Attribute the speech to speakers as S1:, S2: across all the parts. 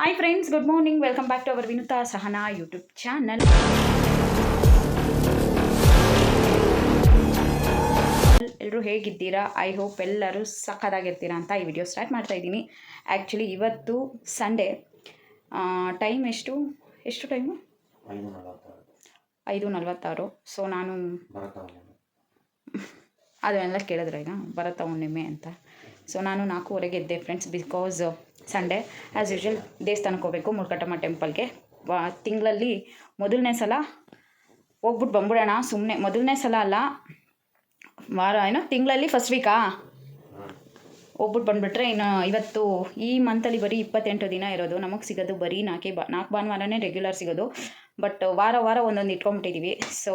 S1: Hi friends good morning welcome back to our Vinuta Sahana YouTube channel ಎಲ್ಲರೂ ಹೇಗಿದ್ದೀರಾ? I hope ಎಲ್ಲರೂ ಸಖತ್ತಾಗಿರ್ತೀರಾ ಅಂತ ಈ ವಿಡಿಯೋ ಸ್ಟಾರ್ಟ್ ಮಾಡ್ತಾ ಇದ್ದೀನಿ. ಆ್ಯಕ್ಚುಲಿ ಇವತ್ತು ಸಂಡೇ ಟೈಮ್ ಎಷ್ಟು? ಎಷ್ಟು ಟೈಮು
S2: ಐದು ನಲ್ವತ್ತಾರು.
S1: ಸೊ ನಾನು ಅದನ್ನೆಲ್ಲ ಕೇಳಿದ್ರೆ ಈಗ? ಭರತ ಹುಣ್ಣಿಮೆ ಅಂತ. ಸೊ ನಾನು ನಾಲ್ಕೂವರೆಗೆ ಎದ್ದೆ friends because Sunday as usual ದೇವಸ್ಥಾನಕ್ಕೆ ಹೋಗಬೇಕು ಮುರುಕಟ್ಟಮ್ಮ ಟೆಂಪಲ್ಗೆ ತಿಂಗಳಲ್ಲಿ ಮೊದಲನೇ ಸಲ ಹೋಗ್ಬಿಟ್ಟು ಬಂದ್ಬಿಡೋಣ ಸುಮ್ಮನೆ ಮೊದಲನೇ ಸಲ ಅಲ್ಲ, ವಾರ, ಏನೋ, ತಿಂಗಳಲ್ಲಿ ಫಸ್ಟ್ ವೀಕಾ ಹೋಗ್ಬಿಟ್ಟು ಬಂದುಬಿಟ್ರೆ ಇನ್ನು ಇವತ್ತು, ಈ ಮಂತಲ್ಲಿ ಬರೀ ಇಪ್ಪತ್ತೆಂಟು ದಿನ ಇರೋದು. ನಮಗೆ ಸಿಗೋದು ಬರೀ ನಾಲ್ಕೇ ಬಾ, ನಾಲ್ಕು ಭಾನುವಾರನೇ ರೆಗ್ಯುಲರ್ ಸಿಗೋದು. ಬಟ್ ವಾರ ವಾರ ಒಂದೊಂದು ಇಟ್ಕೊಂಬಿಟ್ಟಿದ್ದೀವಿ ಸೊ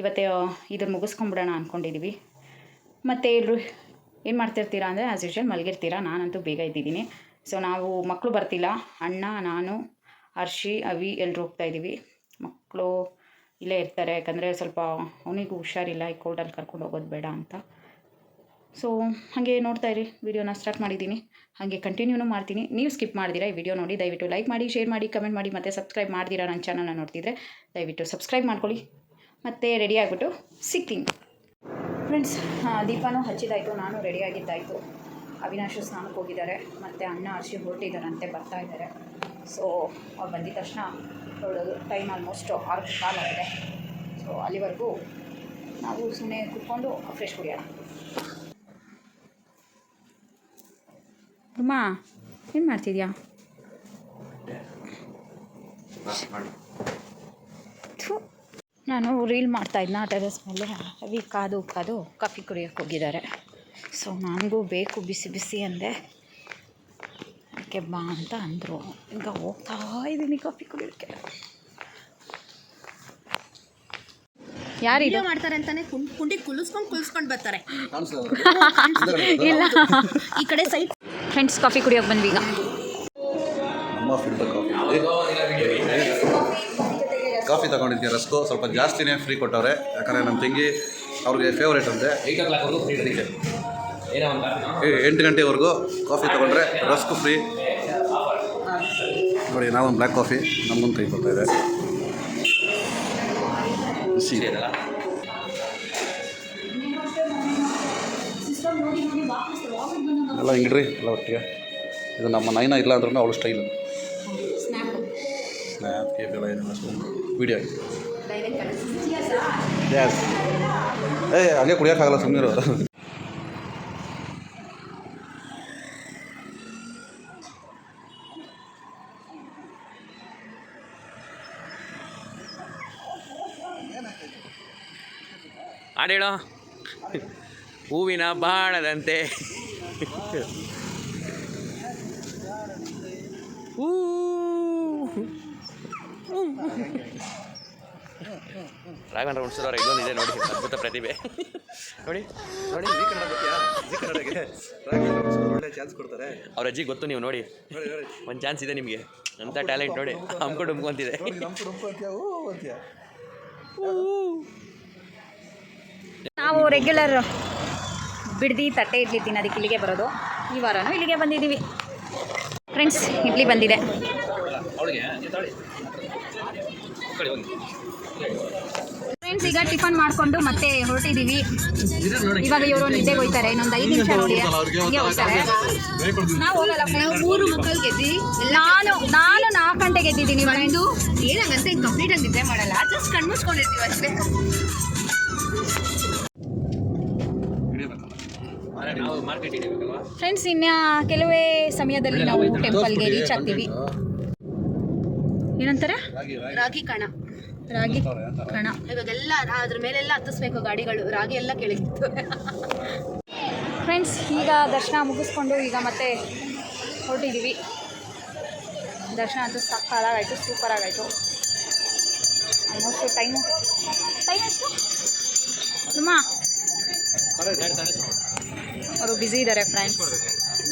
S1: ಇವತ್ತೇ ಇದನ್ನು ಮುಗಿಸ್ಕೊಂಬಿಡೋಣ ಅಂದ್ಕೊಂಡಿದ್ದೀವಿ ಮತ್ತು ಎಲ್ಲರೂ ಏನು ಮಾಡ್ತಿರ್ತೀರಾ ಅಂದರೆ ಆ್ಯಸ್ ಯೂಶ್ವಲ್ ಮಲಗಿರ್ತೀರಾ, ನಾನಂತೂ ಬೇಗ ಇದ್ದಿದ್ದೀನಿ ಸೊ ನಾವು ಮಕ್ಕಳು ಬರ್ತಿಲ್ಲ, ಅಣ್ಣ, ನಾನು, ಹರ್ಷಿ, ಅವಿ ಎಲ್ಲರೂ ಹೋಗ್ತಾ ಇದ್ದೀವಿ ಮಕ್ಕಳು ಇಲ್ಲೇ ಇರ್ತಾರೆ, ಯಾಕಂದರೆ ಸ್ವಲ್ಪ ಅವನಿಗೂ ಹುಷಾರಿಲ್ಲ, ಈ ಕೋಲ್ಡಲ್ಲಿ ಕರ್ಕೊಂಡು ಹೋಗೋದು ಬೇಡ ಅಂತ. ಸೊ ಹಾಗೆ ನೋಡ್ತಾ ಇರಿ, ವಿಡಿಯೋನ ಸ್ಟಾರ್ಟ್ ಮಾಡಿದ್ದೀನಿ. ಹಾಗೆ ಕಂಟಿನ್ಯೂನು ಮಾಡ್ತೀನಿ. ನೀವು ಸ್ಕಿಪ್ ಮಾಡಿದಿರಾ ಈ ವಿಡಿಯೋ ನೋಡಿ, ದಯವಿಟ್ಟು ಲೈಕ್ ಮಾಡಿ ಶೇರ್ ಮಾಡಿ ಕಮೆಂಟ್ ಮಾಡಿ, ಮತ್ತು ಸಬ್ಸ್ಕ್ರೈಬ್ ಮಾಡ್ದಿರಾ ನನ್ನ ಚಾನಲ್ನ ನೋಡ್ತಿದ್ರೆ, ದಯವಿಟ್ಟು ಸಬ್ಸ್ಕ್ರೈಬ್ ಮಾಡ್ಕೊಳ್ಳಿ. ಮತ್ತು ರೆಡಿ ಆಗಿಬಿಟ್ಟು ಸಿಗ್ತೀನಿ ಫ್ರೆಂಡ್ಸ್ ದೀಪನೂ ಹಚ್ಚಿದಾಯಿತು ನಾನು ರೆಡಿಯಾಗಿದ್ದಾಯಿತು ಅವಿನಾಶು ಸ್ನಾನಕ್ಕೆ ಹೋಗಿದ್ದಾರೆ ಮತ್ತು ಅಣ್ಣ ಹರ್ಷಿ ಹೊರಟಿದ್ದಾರಂತೆ ಬರ್ತಾ ಇದ್ದಾರೆ. ಸೊ ಅವ್ರು ಬಂದಿದ ತಕ್ಷಣ ನೋಡೋದು ಟೈಮ್ ಆಲ್ಮೋಸ್ಟ್ ಆರು ಕಾಲ್ ಆಗಿದೆ. ಸೊ ಅಲ್ಲಿವರೆಗೂ ನಾವು ಸುಮ್ಮನೆ ಕುತ್ಕೊಂಡು ಫ್ರೆಶ್ ಕುಡಿಯೋಣ. ಅಮ್ಮ ಏನು ಮಾಡ್ತಿದ್ಯಾ? ಥು. ನಾನು ರೀಲ್ ಮಾಡ್ತಾಯಿದ್ನ ಆ ಟೆರೆಸ್ ಮೇಲೆ ಹವಿ ಕಾದು ಕಾದು ಕಾಫಿ ಕುಡಿಯೋಕೆ ಹೋಗಿದ್ದಾರೆ. ಸೊ ನನಗೂ ಬೇಕು ಬಿಸಿ ಬಿಸಿ ಅಂದೆ. ಅದಕ್ಕೆ ಬಾ ಅಂತ ಅಂದರು. ಈಗ ಹೋಗ್ತಾ ಇದ್ದೀನಿ ಕಾಫಿ ಕುಡಿಯೋಕ್ಕೆ ಯಾರು
S3: ವಿಡಿಯೋ ಮಾಡ್ತಾರೆ ಅಂತಾನೆ ಕುಂಡಿ ಕುಲಿಸ್ಕೊಂಡು ಕುಲಿಸ್ಕೊಂಡು ಬರ್ತಾರೆ.
S1: ಇಲ್ಲ.
S3: ಈ ಕಡೆ ಸೈಡ್
S1: ಫ್ರೆಂಡ್ಸ್ ಕಾಫಿ ಕುಡಿಯೋಕೆ ಬಂದ್ವಿ ಈಗ.
S2: ಕಾಫಿ ತಗೊಂಡಿದ್ದೀನಿ ತಗೊಂಡಿದ್ದೆ ರಸ್ಕು ಸ್ವಲ್ಪ ಜಾಸ್ತಿನೇ ಫ್ರೀ ಕೊಟ್ಟವ್ರೆ. ಯಾಕಂದರೆ ನಮ್ಮ ತಂಗಿ ಅವ್ರಿಗೆ ಫೇವ್ರೇಟ್ ಅಂತೆ.
S4: ಏಯ್ಟ್ ಓ ಕ್ಲಾಕ್ವರೆಗೂ ಫ್ರೀ ಇರುತ್ತೆ. ಏನೋ ಒಂದು
S2: ಏ- ಎಂಟು ಗಂಟೆವರೆಗೂ ಕಾಫಿ ತೊಗೊಂಡ್ರೆ ರಸ್ಕು ಫ್ರೀ ನೋಡಿ ನಾವೊಂದು ಬ್ಲ್ಯಾಕ್ ಕಾಫಿ ನಮಗೊಂದು ಕೈ ಕೊಡ್ತಾ ಇದೆ. ಎಲ್ಲ ಹಿಂಗಿಡ್ರಿ ಎಲ್ಲ ಒಟ್ಟಿಗೆ. ಇದು ನಮ್ಮ ನೈನ ಇಲ್ಲ ಅಂದ್ರೂ ಅವಳು ಸ್ಟೈಲು ಸ್ನ್ಯಾಪ್ ಕೇಪ್ ಎಲ್ಲ ಏನಿಲ್ಲ ಸುಮ್ಮನೆ ವೀಡಿಯೋ ಎಸ್ ಏ ಅಲ್ಲೇ ಕುಡಿಯೋಕ್ಕಾಗಲ್ಲ ಸುಮ್ಮನೆ
S4: ಹಾಡೇಳೋ ಹೂವಿನ ಬಾಣದಂತೆ. ರಾಘವೇಂದ್ರ ಹುಣಸೂರವ್ರ ಇದೆ ನೋಡಿ ಅದ್ಭುತ ಪ್ರತಿಭೆ ನೋಡಿ ನೋಡಿ
S2: ಜಿ ಕನ್ನಡ ಗೊತ್ತಾ ಜಿ ಕನ್ನಡಗೆ ಒಳ್ಳೆ ಚಾನ್ಸ್ ಕೊಡ್ತಾರೆ
S4: ಅವ್ರ ಅಜ್ಜಿ ಗೊತ್ತು ನೀವು ನೋಡಿ ಒಂದು ಚಾನ್ಸ್ ಇದೆ ನಿಮಗೆ ಅಂತ ಟ್ಯಾಲೆಂಟ್ ನೋಡಿ ಹಮ್ಕೊಂಡು
S2: ಅಂತೀಯ ಓ
S1: ನಾವು ರೆಗ್ಯುಲರ್ ಬಿಡ್ದಿ ತಟ್ಟೆ ಇಡ್ಲಿ ತಿನ್ನೋದಕ್ಕೆ ಇಲ್ಲಿಗೆ ಬರೋದು ಈ ವಾರನೂ ಇಲ್ಲಿಗೆ ಬಂದಿದ್ದೀವಿ ಫ್ರೆಂಡ್ಸ್ ಇಡ್ಲಿ ಬಂದಿದೆ ಫ್ರೆಂಡ್ಸ್ ಈಗ ಟಿಫನ್ ಮಾಡ್ಕೊಂಡು ಮತ್ತೆ ಹೊರಟಿದೀವಿ. ಇವಾಗ ಇವರು ನಿದ್ದೆಗೆ ಹೋಯ್ತಾರೆ. ಇನ್ನೊಂದು ಐದು ನಿಮಿಷ ನೋಡಿ. ಹಂಗೆ ಹೋಗ್ತಾರೆ ನಾವು ಹೋಗಲ್ಲ
S3: ನಾವು ಮೂರು ಮಕ್ಕಳು ಗೆದ್ದಿ
S1: ನಾನು ನಾನು ನಾಲ್ಕು ಗಂಟೆಗೆ ಎದ್ದಿದ್ದೀನಿ
S3: ಒಂದು ಏನಾಗಂತ ಕಂಪ್ಲೀಟ್ ಆಗಿ ನಿದ್ದೆ ಮಾಡಲ್ಲ. ಜಸ್ಟ್ ಕಣ್ಮುಚ್ಕೊಂಡಿರ್ತೀವಿ ಅಷ್ಟೇ.
S4: ನಾವು ಮಾರ್ಕೆಟ್ ಇಡಬೇಕಲ್ವಾ
S1: ಫ್ರೆಂಡ್ಸ್ ಇನ್ನ ಕೆಲವೇ ಸಮಯದಲ್ಲಿ ನಾವು ಟೆಂಪಲ್ಗೆ ರೀಚ್ ಆಗ್ತೀವಿ. ಏನಂತಾರೆ?
S3: ರಾಗಿ ಕಣ.
S1: ರಾಗಿ ಕಣ.
S3: ಇವಾಗೆಲ್ಲ ಅದ್ರ ಮೇಲೆಲ್ಲ ಹತ್ತಿಸ್ಬೇಕು ಗಾಡಿಗಳು. ರಾಗಿ ಎಲ್ಲ ಕೇಳಿತ್ತು.
S1: ಫ್ರೆಂಡ್ಸ್ ಈಗ ದರ್ಶನ ಮುಗಿಸ್ಕೊಂಡು ಈಗ ಮತ್ತೆ ಹೊರಟಿದ್ದೀವಿ ದರ್ಶನ ಅಂತೂ ಸೂಪರ್ ಸೂಪರಾಗಾಯಿತು. ಆಲ್ಮೋಸ್ಟ್ ಟೈಮು ಟೈಮ್ ಎಷ್ಟು? ನಮ್ಮ ಅವರು ಬ್ಯುಸಿ ಇದ್ದಾರೆ ಫ್ರೆಂಡ್ಸ್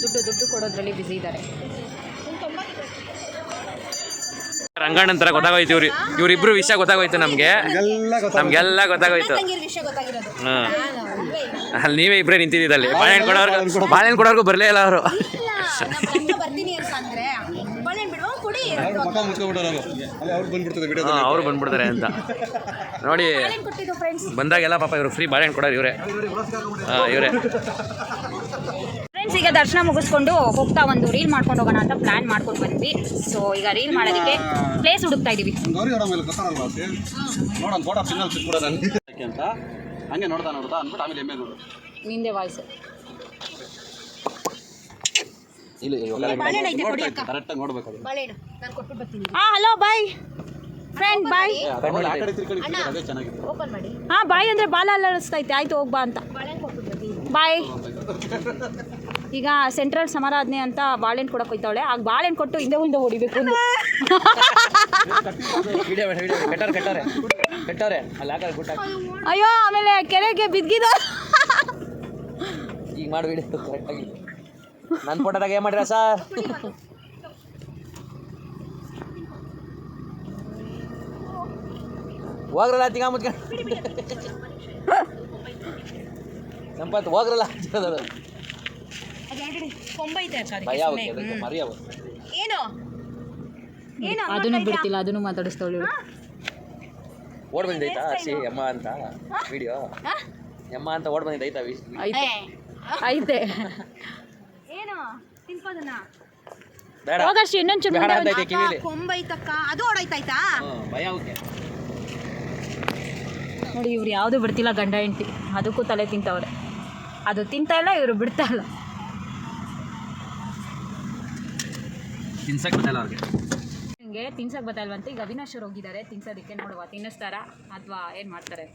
S1: ದುಡ್ಡು ದುಡ್ಡು ಕೊಡೋದ್ರಲ್ಲಿ ಬ್ಯುಸಿ ಇದ್ದಾರೆ.
S4: ರಂಗಣ್ಣನ ತರ ಗೊತ್ತಾಗೋಯ್ತು ಇವ್ರಿ ಇವ್ರಿಬ್ರು ವಿಷಯ ಗೊತ್ತಾಗೋಯ್ತು ನಮಗೆ. ನಮ್ಗೆಲ್ಲ ಗೊತ್ತಾಗೋಯ್ತು.
S3: ವಿಷಯ ಗೊತ್ತಾಗಿರೋದು.
S4: ಹಾಂ. ಅಲ್ಲಿ ನೀವೇ ಇಬ್ರೇ ನಿಂತಿದ್ದಲ್ಲಿ ಬಾಳೆಹಣ್ಣು ಕೊಡೋರ್ಗು ಬಾಳೆಹಣ್ಣು ಕೊಡೋರ್ಗು ಬರಲೇ ಇಲ್ಲ ಅವರು.
S2: ಅವ್ರು
S4: ಬಂದ್ಬಿಡ್ತಾರೆ ಅಂತ. ನೋಡಿ ಬಂದಾಗೆಲ್ಲ ಪಾಪ ಇವರು ಫ್ರೀ ಬಾಳೆಹಣ್ಣು ಕೊಡೋರು ಇವರೇ. ಹಾಂ ಇವರೇ.
S1: ಫ್ರೆಂಡ್ಸ್ ಈಗ ದರ್ಶನ ಮುಗಿಸ್ಕೊಂಡು ಹೋಗ್ತಾ ಒಂದು ರೀಲ್ ಮಾಡ್ಕೊಂಡು ಹೋಗೋಣ ಅಂತ ಪ್ಲಾನ್ ಮಾಡ್ಕೊಂಡು ಬಂದ್ವಿ. ಸೊ ಈಗ ರೀಲ್ ಮಾಡೋದಕ್ಕೆ ಪ್ಲೇಸ್ ಹುಡುಕ್ತಾ ಇದೀವಿ.
S2: ಹಂಗೆ ನೋಡ್ತಾ ನೋಡ್ತಾ ಅಂದ್ಬಿಟ್ಟು ಆಮೇಲೆ ಎಮ್ಮೆ ನೋಡು.
S1: ನಿಂದೆ ವಾಯ್ಸ್
S2: ಕರೆಕ್ಟಾಗಿ ನೋಡ್ಬೇಕು ಅದು
S3: ಬಾಳೆಹಣ್ಣು ನಾನು ಕೊಟ್ಬಿಟ್ಟು ಬರ್ತೀನಿ.
S1: ಹಾ ಹಲೋ ಬಾಯ್ ಫ್ರೆಂಡ್ ಬಾಯ್
S2: ಆ ಕಡೆ ತಿರ್ಕಳಿ ಅದೇ ಚೆನ್ನಾಗಿದೆ.
S3: ಓಪನ್ ಮಾಡಿ.
S1: ಹಾ ಬಾಯ್ ಅಂದ್ರೆ ಬಾಲ ಅಲ್ಲಾಡಿಸ್ತೈತೆ ಆಯ್ತು ಹೋಗ್ಬಾ ಅಂತ. ಬಾಯ್ ಈಗ ಸೆಂಟ್ರಲ್ ಸಮಾರಾಧನೆ ಅಂತ ಬಾಳೆಹಣ್ಣು ಕೊಡಕ್ಕೆ ಹೋಯ್ತಾವಳೆ ಆಗ ಬಾಳೆಹಣ್ಣು ಕೊಟ್ಟು ಹಿಂದೆ ಮುಂದೆ ಹೊಡಿಬೇಕು ಅಯ್ಯೋ ಆಮೇಲೆ ಕೆರೆಗೆ ಬಿದ್ದಿದ
S4: ಈಗ ಮಾಡಿ ವಿಡಿಯೋ ಕರೆಕ್ಟಾಗಿ ನನ್ನ ಫೋಟೋದಾಗ ಏನು ಮಾಡಿರ ಸರ್ ಹೋಗ್ರಲ್ಲ ತಿಂಗ ಮುಚ್ಕೊಂಡು. ಸಂಪತ್ ಹೋಗ್ರಲ್ಲ.
S3: ಕೊಂಬೈತೆ ಏನು? ಏನು
S1: ಅದನ್ನು ಬಿಡ್ತಿಲ್ಲ ಅದನ್ನು ಮಾತಾಡಿಸ್ತವಳು
S4: ಓಡ್ ಬಂದೈತಾ ಸಿ ಎಮ್ಮ ಅಂತ ವಿಡಿಯೋ ಎಮ್ಮ ಅಂತ ಓಡ್ ಬಂದೈತಾ
S1: ಐತೆ ಐತೆ
S3: ಏನು? ತಿನ್ಕೋದನ್ನ?
S4: ಬೇಡ.
S1: ಹೋಗಷ್ಟು ಇನ್ನೊಂದು ಚೂರು
S4: ಬೇಡ
S1: ಮುಂದೆ
S4: ಕಿವಿಲಿ
S3: ಕೊಂಬೈತಕ್ಕ ಅದು
S4: ಓಡೈತಾಯ್ತಾ ಭಯ ಆಗುತ್ತೆ.
S1: ನೋಡಿ ಇವ್ರು ಯಾವುದು ಬಿಡ್ತಿಲ್ಲ ಗಂಡ ಹೆಂಡತಿ. ಅದಕ್ಕೂ ತಲೆ ತಿಂತವ್ರೆ. ಅದು ತಿಂತಾ ಇಲ್ಲ ಇವರು ಬಿಡ್ತಾ ಇಲ್ಲ.
S4: ತಿನ್ಸಕ್ಕೆ ಬತ್ತಲ್ಲ ಅವ್ರಿಗೆ.
S1: ನಿಮಗೆ ತಿನ್ಸಕ್ಕೆ ಬತ್ತಲ್ವಂತ ಈಗ ಅವಿನಾಶ್ ಅವ್ರು ಹೋಗಿದ್ದಾರೆ. ತಿನ್ಸೋದಕ್ಕೆ ನೋಡುವ. ತಿನ್ನಿಸ್ತಾರ? ಅಥವಾ ಏನು ಮಾಡ್ತಾರೆ?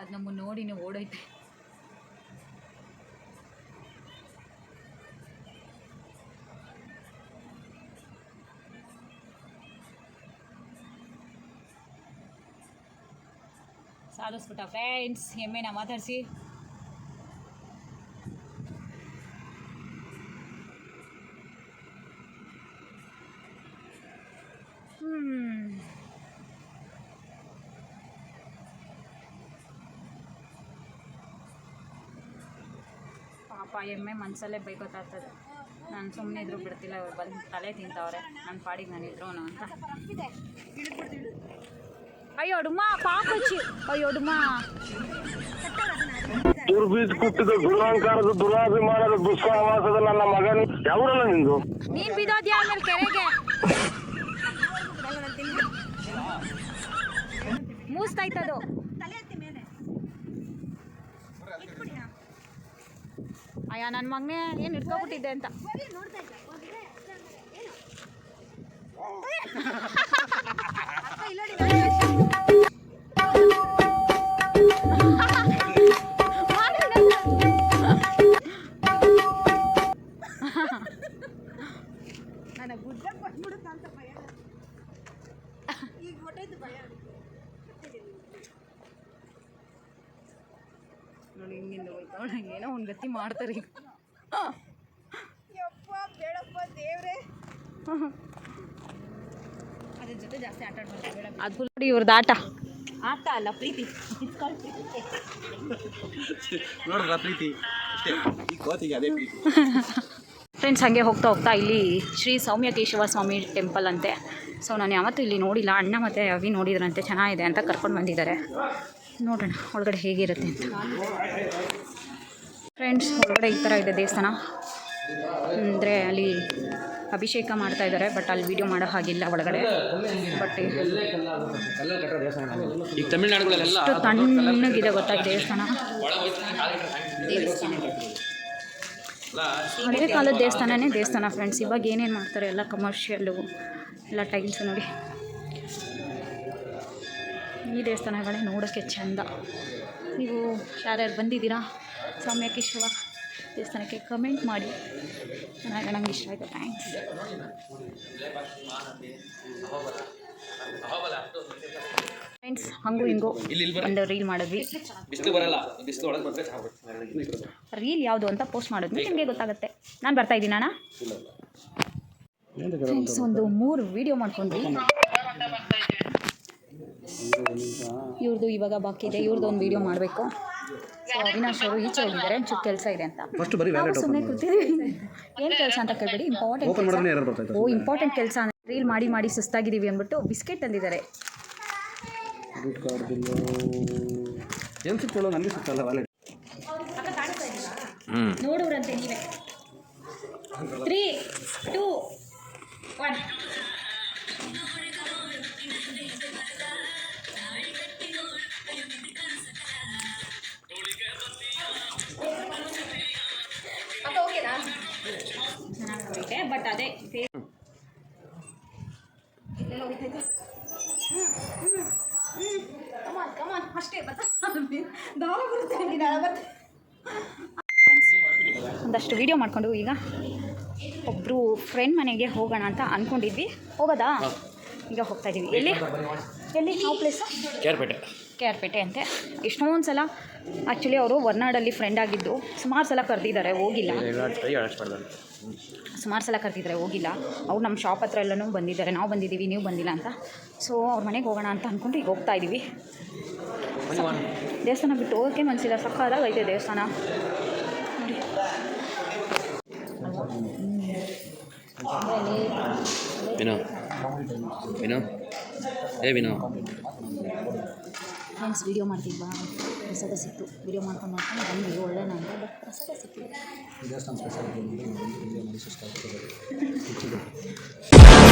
S1: ಅದು ನಮ್ಮನ್ನು ನೀವು ಓಡೋಯ್ತೆ ಸಾಧಿಸ್ಬಿಟ್ಟ ಫ್ರೆಂಡ್ಸ್ ಎಮ್ಮೆನ ಮಾತಾಡಿಸಿ. ಪಾಪ ಎಮ್ಮೆ ಮನಸಲ್ಲೇ ಬೈಕೋತಾ ಇರ್ತದೆ ನಾನು ಸುಮ್ಮನೆ ಇದ್ರು ಬಿಡ್ತಿಲ್ಲ ಅವ್ರು ಬಂದು ತಲೆ ತಿಂತಾವ್ರೆ. ನನ್ನ ಪಾಡಿಗೆ ನಾನು ಇದ್ರು ಅಂತ. ಅಯ್ಯೋ ಡುಮ್ಮ ಪಾಪಚ್ಚಿ ಅಯ್ಯೋ ಡುಮ್ಮ
S5: ದುರ್ಬೀಜ್ ಕುಟ್ಟಿದ ದುರಹಂಕಾರದ ದುರಾಭಿಮಾನದ ದುಸ್ಸಾಹವಾಸದ ನನ್ನ ಮಗನ. ಯಾವರಲ್ಲ ನಿಂದು?
S1: ನೀನು ಬಿದ್ದೋದ್ಯಾ ಆಮೇಲೆ ಕೆರೆಗೆ? ಮೂಸ್ತಾಯ್ತದು. ಅಯ್ಯ ನನ್ನ ಮಗನೇ ಏನು ಇಟ್ಕೊಬಿಟ್ಟಿದ್ದೆ ಅಂತ. ನೋಡಿ ಏನೋ ಒಂದು ಗತಿ ಮಾಡ್ತಾರೆ ಈಗ.
S3: ಅದ್ರ ಜೊತೆ ಜಾಸ್ತಿ ಆಟ ಆಡ್ಬಾರ್ದು ಬೇಡ
S1: ಅದು ನೋಡಿ ಇವ್ರದ್ದು ಆಟ.
S3: ಆಟ ಅಲ್ಲ ಪ್ರೀತಿ.
S2: ನೋಡ್ರ ಪ್ರೀತಿ. ಅಷ್ಟೇ. ಈ ಕೋತಿಗೆ ಅದೇ ಪ್ರೀತಿ.
S1: ಫ್ರೆಂಡ್ಸ್ ಹಾಗೆ ಹೋಗ್ತಾ ಹೋಗ್ತಾ ಇಲ್ಲಿ ಶ್ರೀ ಸೌಮ್ಯ ಕೇಶವ ಸ್ವಾಮಿ ಟೆಂಪಲ್ ಅಂತೆ. ಸೊ ನಾನು ಯಾವತ್ತೂ ಇಲ್ಲಿ ನೋಡಿಲ್ಲ. ಅಣ್ಣ ಮತ್ತು ಅವಿ ನೋಡಿದ್ರಂತೆ. ಚೆನ್ನಾಗಿದೆ ಅಂತ ಕರ್ಕೊಂಡು ಬಂದಿದ್ದಾರೆ. ನೋಡೋಣ ಒಳಗಡೆ ಹೇಗಿರುತ್ತೆ ಅಂತ. ಫ್ರೆಂಡ್ಸ್ ಒಳಗಡೆ ಈ ಥರ ಇದೆ ದೇವಸ್ಥಾನ. ಅಂದರೆ ಅಲ್ಲಿ ಅಭಿಷೇಕ ಮಾಡ್ತಾ ಇದ್ದಾರೆ ಬಟ್ ಅಲ್ಲಿ ವಿಡಿಯೋ ಮಾಡೋ ಹಾಗಿಲ್ಲ ಒಳಗಡೆ. ಬಟ್ ಎಷ್ಟು ತಣ್ಣಗಿದೆ ಗೊತ್ತಾ ದೇವಸ್ಥಾನ? ಹಳೆ ಕಾಲದ ದೇವಸ್ಥಾನನೇ ದೇವಸ್ಥಾನ ಫ್ರೆಂಡ್ಸ್ ಇವಾಗ ಏನೇನು ಮಾಡ್ತಾರೆ ಎಲ್ಲ ಕಮರ್ಷಿಯಲ್ಲು ಎಲ್ಲ ಟೈಲ್ಸ್ ನೋಡಿ. ಈ ದೇವಸ್ಥಾನಗಳೇ ನೋಡೋಕ್ಕೆ ಚೆಂದ. ನೀವು ಯಾರ್ಯಾರು ಬಂದಿದ್ದೀರಾ? ಸೌಮ್ಯಕೇಶ್ವರ ದೇವಸ್ಥಾನಕ್ಕೆ ಕಮೆಂಟ್ ಮಾಡಿ. ಚೆನ್ನಾಗಿ ನಂಗೆ ಇಷ್ಟ ಆಯಿತು ಥ್ಯಾಂಕ್ಸ್ ಫ್ರೆಂಡ್ಸ್ ಹಂಗೂ ಹಿಂಗೂ ಒಂದು ರೀಲ್ ಮಾಡಿದ್ವಿ. ರೀಲ್ ಯಾವುದು ಅಂತ ಪೋಸ್ಟ್ ಮಾಡಿದ್ವಿ ನಿಮಗೆ ಗೊತ್ತಾಗುತ್ತೆ. ನಾನು ಬರ್ತಾ ಇದ್ದೀನಿ ಅಣ್ಣ. ಫ್ರೆಂಡ್ಸ್ ಒಂದು ಮೂರು ವಿಡಿಯೋ ಮಾಡ್ಕೊಂಡ್ವಿ. ಇವ್ರದ್ದು ಇವಾಗ ಬಾಕಿ ಇದೆ ಇವ್ರದ್ದು ಒಂದು ವಿಡಿಯೋ ಮಾಡಬೇಕು. ಸೊ ಅವಿನಾಶ್ ಅವರು ಈಚೆ ಹೋಗಿದ್ದಾರೆ ಒಂಚೂರು ಕೆಲಸ ಇದೆ ಅಂತ.
S2: ಫಸ್ಟ್ ಬರೀ
S1: ನಾವು
S2: ವ್ಯಾಲೆಟ್
S1: ಸುಮ್ಮನೆ ಕೂತಿದ್ದೀವಿ ಏನು ಕೆಲಸ ಅಂತ ಕೇಳಬೇಡಿ ಇಂಪಾರ್ಟೆಂಟ್
S2: ಓಪನ್ ಮಾಡಿದ್ರೆ ಎರರ್ ಬರ್ತಾ
S1: ಓ ಇಂಪಾರ್ಟೆಂಟ್ ಕೆಲಸ ರೀಲ್ ಮಾಡಿ ಮಾಡಿ ಸುಸ್ತಾಗಿದ್ದೀವಿ ಅಂದ್ಬಿಟ್ಟು ಬಿಸ್ಕೆಟ್ ತಂದಿದ್ದಾರೆ.
S2: ಕ್ರೆಡಿಟ್ ಕಾರ್ಡ್ ಬಿಲ್ಲು ಏನು ಸಿಕ್ತಲ್ಲ ನನಗೆ ಸಿಕ್ತಲ್ಲ ವ್ಯಾಲೆಟ್
S1: ನೋಡೋರಂತೆ ನೀವೇ. ತ್ರೀ ಟೂ ಒನ್ ಅದೇ ಒಂದಷ್ಟು ವಿಡಿಯೋ ಮಾಡಿಕೊಂಡು ಈಗ ಒಬ್ಬರು ಫ್ರೆಂಡ್ ಮನೆಗೆ ಹೋಗೋಣ ಅಂತ ಅಂದ್ಕೊಂಡಿದ್ವಿ ಹೋಗೋದಾ? ಈಗ ಹೋಗ್ತಾ ಇದ್ದೀವಿ ಎಲ್ಲಿ? ಎಲ್ಲಿ? ಯಾವ place
S4: Kerpete.
S1: K R Pete ಅಂತೆ. ಎಷ್ಟೊಂದು ಸಲ ಆ್ಯಕ್ಚುಲಿ ಅವರು ಹೊರ್ನಾಡಲ್ಲಿ ಫ್ರೆಂಡ್ ಆಗಿದ್ದು ಸುಮಾರು ಸಲ ಕರೆದಿದ್ದಾರೆ ಹೋಗಿಲ್ಲ. ಸುಮಾರು ಸಲ ಕರೆದಿದ್ದಾರೆ ಹೋಗಿಲ್ಲ. ಅವ್ರು ನಮ್ಮ ಶಾಪ್ ಹತ್ರ ಎಲ್ಲನೂ ಬಂದಿದ್ದಾರೆ. ನಾವು ಬಂದಿದ್ದೀವಿ ನೀವು ಬಂದಿಲ್ಲ ಅಂತ. ಸೊ ಅವ್ರ ಮನೆಗೆ ಹೋಗೋಣ ಅಂತ ಅಂದ್ಕೊಂಡು ಈಗ ಹೋಗ್ತಾ ಇದ್ದೀವಿ ದೇವಸ್ಥಾನ ಬಿಟ್ಟು ಹೋಗೋಕ್ಕೆ ಮನಸ್ಸಿಲ್ಲ ಸಕ್ಕದಾಗ ಐತೆ ದೇವಸ್ಥಾನ. ನೋಡಿ. ಫ್ರೆಂಡ್ಸ್ ವಿಡಿಯೋ ಮಾಡ್ತಿದ್ವಾ? ಪ್ರಸಾದ ಸಿಕ್ತು. ವೀಡಿಯೋ ಮಾಡ್ಕೊಂಡು ಮಾಡ್ಕೊಂಡು ಬಂದ್ವಿ. ಒಳ್ಳೆನ ಅಂತ ಬಟ್ ಪ್ರಸಾದ ಸಿಕ್ಕಿದೆ.
S2: ದೇವಸ್ಥಾನ ಸ್ಪೆಷಲ್